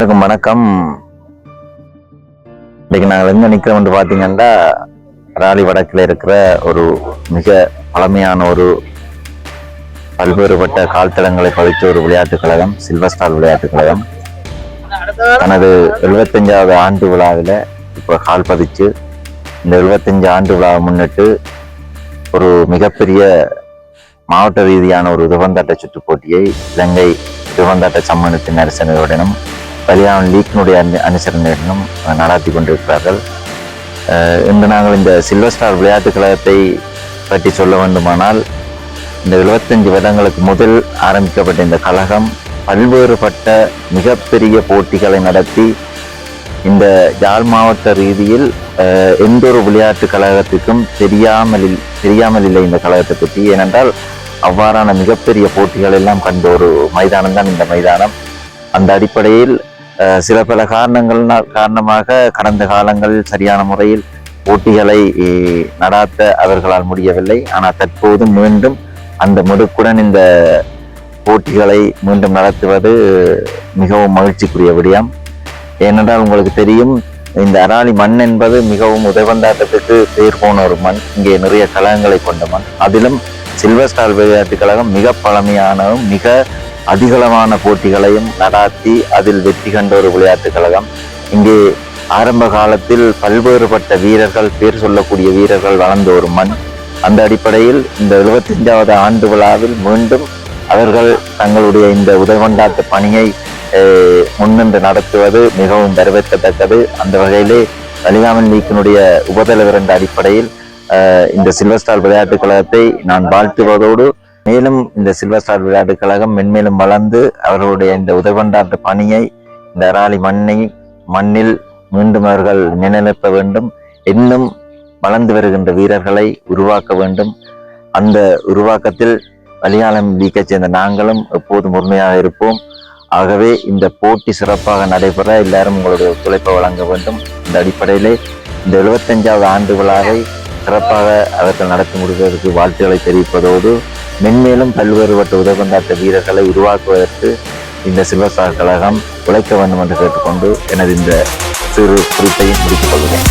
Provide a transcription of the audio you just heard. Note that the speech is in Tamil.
வணக்கம் வணக்கம். இன்னைக்கு நாங்கள் எங்க நிக்கிறோம்னு பார்த்தீங்கன்னா ராலி வடக்கில் இருக்கிற ஒரு மிக பழமையான ஒரு பல்வேறுபட்ட கால்தடங்களை பதித்த ஒரு விளையாட்டுக் கழகம் சில்வர் ஸ்டார் விளையாட்டுக் கழகம். தனது எழுபத்தஞ்சாவது ஆண்டு விழாவில் இப்போ கால் பதிச்சு இந்த எழுபத்தஞ்சு ஆண்டு விழாவை முன்னிட்டு ஒரு மிகப்பெரிய மாவட்ட ரீதியான ஒரு துவந்தாட்ட சுற்றுப் போட்டியை இலங்கை துவந்தாட்ட சம்மனத்தின் அரசனுடனும் பலியான் லீக்கினுடைய அனு- அனுசரணையுடனும் நடாத்தி கொண்டிருக்கிறார்கள். இன்று நாங்கள் இந்த சில்வர் ஸ்டார் விளையாட்டுக் கழகத்தை பற்றி சொல்ல வேண்டுமானால் இந்த 75 வருடங்களுக்கு முதல் ஆரம்பிக்கப்பட்ட இந்த கழகம் பல்வேறுபட்ட மிகப்பெரிய போட்டிகளை நடத்தி இந்த யாழ் மாவட்ட ரீதியில் எந்த ஒரு விளையாட்டு கழகத்துக்கும் தெரியாமல் தெரியாமல் இல்லை இந்த கழகத்தை பற்றி. ஏனென்றால் அவ்வாறான மிகப்பெரிய போட்டிகள் எல்லாம் கண்ட ஒரு மைதானம் தான் இந்த மைதானம். அந்த அடிப்படையில் சில பல காரணங்கள்னால் காரணமாக கடந்த காலங்களில் சரியான முறையில் போட்டிகளை நடாத்த அவர்களால் முடியவில்லை. ஆனால் தற்போது மீண்டும் அந்த முடுக்குடன் இந்த போட்டிகளை மீண்டும் நடத்துவது மிகவும் மகிழ்ச்சிக்குரிய விடயம். ஏனென்றால் உங்களுக்கு தெரியும் இந்த அராலி மண் என்பது மிகவும் உதவந்தாட்டத்துக்கு பேர் போன ஒரு மண். இங்கே நிறைய கழகங்களை கொண்ட மண். அதிலும் சில்வர் ஸ்டார் விளையாட்டு கழகம் மிக பழமையானதும் மிக அதிகளவான போட்டிகளையும் நடாத்தி அதில் வெற்றி கண்ட ஒரு விளையாட்டு கழகம். இங்கே ஆரம்ப காலத்தில் பல்வேறுபட்ட வீரர்கள் பேர் சொல்லக்கூடிய வீரர்கள் வளர்ந்த ஒரு மண். அந்த அடிப்படையில் இந்த 75வது ஆண்டு விழாவில் மீண்டும் அவர்கள் தங்களுடைய இந்த உதவண்டாட்ட பணியை முன்னின்று நடத்துவது மிகவும் வரவேற்கத்தக்கது. அந்த வகையிலே வலிகாமன் லீக்கினுடைய உபதலைவர் என்ற அடிப்படையில் இந்த சில்வர் ஸ்டார் விளையாட்டுக் கழகத்தை நான் வாழ்த்துவதோடு மேலும் இந்த சில்வர் ஸ்டார் விளையாட்டு கழகம் மென்மேலும் வளர்ந்து அவர்களுடைய இந்த உதவண்டாட்டு பணியை இந்த அராலி மண்ணை மண்ணில் மீண்டும் அவர்கள் நிலைநிறுத்த வேண்டும். இன்னும் வளர்ந்து வருகின்ற வீரர்களை உருவாக்க வேண்டும். அந்த உருவாக்கத்தில் மலையாளம் வீக்கச் சேர்ந்த நாங்களும் எப்போதும் உண்மையாக இருப்போம். ஆகவே இந்த போட்டி சிறப்பாக நடைபெற எல்லாரும் உங்களுடைய ஒத்துழைப்பை வழங்க வேண்டும். இந்த அடிப்படையிலே இந்த 75வது ஆண்டு விழாவை சிறப்பாக அவர்கள் நடத்தி முடிவதற்கு வாழ்த்துக்களை தெரிவிப்பதோடு மென்மேலும் பல்வேறுபட்ட உதவந்தாட்ட வீரர்களை உருவாக்குவதற்கு இந்த சிவசார் கழகம் உழைக்க வேண்டும் என்று கேட்டுக்கொண்டு எனது இந்த சிறு குறிப்பையும் முடித்துக் கொள்கிறேன்.